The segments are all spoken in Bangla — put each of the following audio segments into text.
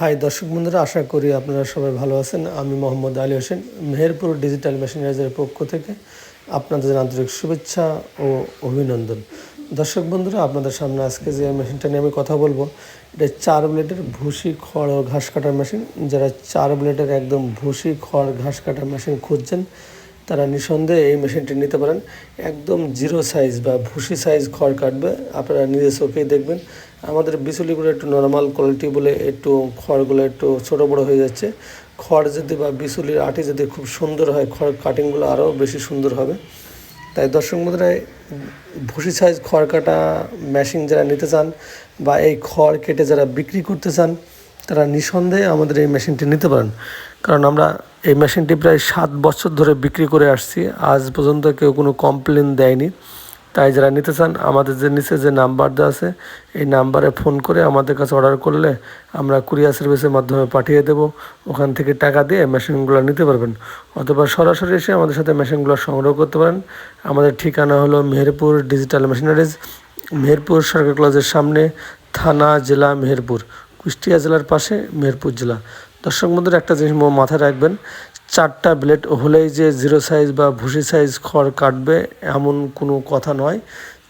হাই দর্শক বন্ধুরা, আশা করি আপনারা সবাই ভালো আছেন। আমি মোহাম্মদ আলী হোসেন, মেহেরপুর ডিজিটাল মেশিনারিজের পক্ষ থেকে আপনাদের আন্তরিক শুভেচ্ছা ও অভিনন্দন। দর্শক বন্ধুরা, আপনাদের সামনে আজকে যে মেশিনটা নিয়ে আমি কথা বলব, এটা চার ব্লেডের ভুসি খড় ও ঘাস কাটার মেশিন। যারা চার ব্লেডের একদম ভুসি খড় ঘাস কাটার মেশিন খুঁজছেন তারা নিঃসন্দেহে এই মেশিনটি নিতে পারেন। একদম জিরো সাইজ বা ভুসি সাইজ খড় কাটবে, আপনারা নিজে চোখেই দেখবেন। আমাদের বিচুলিগুলো একটু নর্মাল কোয়ালিটি বলে একটু খড়গুলো একটু ছোটো বড়ো হয়ে যাচ্ছে। খড় যদি বা বিচুলির আটি যদি খুব সুন্দর হয়, খড় কাটিংগুলো আরও বেশি সুন্দর হবে। তাই দর্শক বন্ধুরা, ভুসি সাইজ খড় কাটা মেশিন যারা নিতে চান বা এই খড় কেটে যারা বিক্রি করতে চান, তারা নিঃসন্দেহে আমাদের এই মেশিনটি নিতে পারেন। কারণ আমরা এই মেশিনটি প্রায় সাত বছর ধরে বিক্রি করে আসছি। আজ পর্যন্ত কেউ কোনো কমপ্লেন দেয়নি। তাই যারা নিতে চান, আমাদের যে নিচে যে নাম্বার দেওয়া আছে, এই নাম্বারে ফোন করে আমাদের কাছে অর্ডার করলে আমরা কুরিয়ার সার্ভিসের মাধ্যমে পাঠিয়ে দেব। ওখান থেকে টাকা দিয়ে মেশিনগুলো নিতে পারবেন। অথবা সরাসরি এসে আমাদের সাথে মেশিনগুলো সংগ্রহ করতে পারেন। আমাদের ঠিকানা হলো মেহেরপুর ডিজিটাল মেশিনারিজ মেহেরপুর সরকার কলেজের সামনে, থানা, জেলা, মেহেরপুর, কুষ্টিয়া জেলার পাশে, মেহেরপুর জেলা। দর্শক বন্ধুরা, একটা জিনিস মাথায় রাখবেন, চারটা ব্লেড হলেই যে জিরো সাইজ বা ভুসি সাইজ খড় কাটবে এমন কোনো কথা নয়।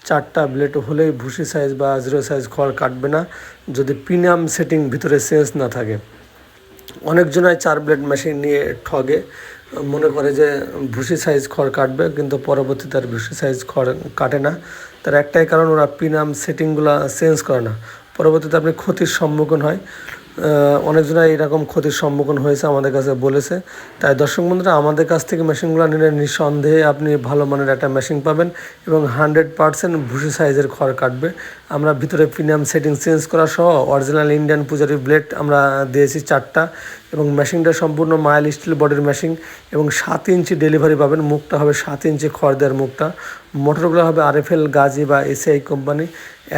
চারটা ব্লেড হলেই ভুসি সাইজ বা জিরো সাইজ খড় কাটবে না, যদি প্রিমিয়াম সেটিং ভিতরে সেন্স না থাকে। অনেকজনাই চার ব্লেড মেশিন নিয়ে ঠগে, মনে করে যে ভুসি সাইজ খড় কাটবে, কিন্তু পরবর্তীতে আর ভুসি সাইজ খড় কাটে না। তার একটাই কারণ, ওরা প্রিমিয়াম সেটিংগুলো চেঞ্জ করে না। পরবর্তীতে আপনি ক্ষতির সম্মুখীন হয়। অনেকজনা এরকম ক্ষতির সম্মুখীন হয়েছে আমাদের কাছে বলেছে। তাই দর্শক বন্ধুরা, আমাদের কাছ থেকে মেশিনগুলো নিলে নিঃসন্দেহে আপনি ভালো মানের একটা মেশিন পাবেন এবং হান্ড্রেড পারসেন্ট ভুসি সাইজের খড় কাটবে। আমরা ভিতরে প্রিমিয়াম সেটিং চেঞ্জ করা সহ অরিজিনাল ইন্ডিয়ান পূজারি ব্লেড আমরা দিয়েছি চারটা এবং মেশিনটা সম্পূর্ণ মাইল স্টিল বডির মেশিন এবং সাত ইঞ্চি ডেলিভারি পাবেন। মুখটা হবে সাত ইঞ্চি খড় দেওয়ার মুখটা। মোটরগুলো হবে আরএফএল, গাজি বা এসিআই কোম্পানি।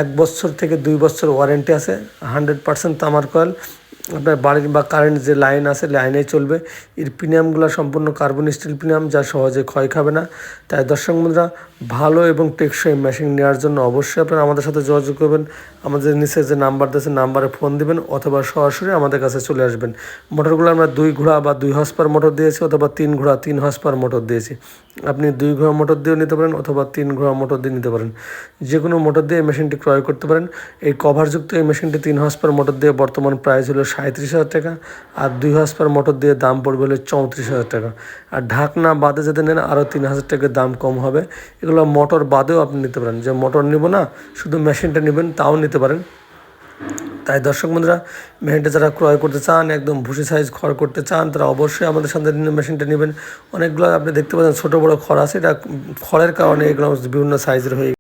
এক বছর থেকে দুই বছর ওয়ারেন্টি আছে। হান্ড্রেড পার্সেন্ট তামার কয়েল। আপনার বাড়ির বা কারেন্ট যে লাইন আছে লাইনেই চলবে। এর প্রিমিয়ামগুলো সম্পূর্ণ কার্বন স্টিল প্রিমিয়াম যা সহজে ক্ষয় খাবে না। তাই দর্শক বন্ধুরা, ভালো এবং টেকসই মেশিন নেওয়ার জন্য অবশ্যই আপনারা আমাদের সাথে যোগাযোগ করবেন। আমাদের নিচে যে নাম্বার দিয়েছে নাম্বারে ফোন দিবেন অথবা সরাসরি আমাদের কাছে চলে আসবেন। মোটরগুলো আমরা দুই ঘোড়া বা দুই হস পার মোটর দিয়েছি অথবা তিন ঘোড়া, তিন হস পার মোটর দিয়েছি। আপনি দুই ঘোড়া মোটর দিয়েও নিতে পারেন অথবা তিন ঘোড়া মোটর দিয়ে নিতে পারেন। যে কোনো মোটর দিয়ে মেশিনটি ক্রয় করতে পারেন। এই কভারযুক্ত এই মেশিনটি তিন হস পার মোটর দিয়ে বর্তমান প্রাইস হলো সাঁত্রিশ হাজার টাকা আর দুই হস পার মোটর দিয়ে দাম পড়বে হলে চৌত্রিশ হাজার টাকা। আর ঢাকনা বাদে যদি নেন আরও তিন হাজার টাকার দাম কম হবে। এগুলো মোটর বাদেও আপনি নিতে পারেন। যে মোটর নিব না, শুধু মেশিনটা নেবেন, তাও নিতে পারেন। তাই দর্শক বন্ধুরা, মেশিনটা যারা ক্রয় করতে চান, একদম ভুসি সাইজ খড় করতে চান, তারা অবশ্যই আমাদের সাথে মেশিনটা নেবেন। অনেকগুলো আপনি দেখতে পাচ্ছেন, ছোটো বড়ো খড় আছে। এটা খড়ের কারণে এগুলো বিভিন্ন সাইজের হয়ে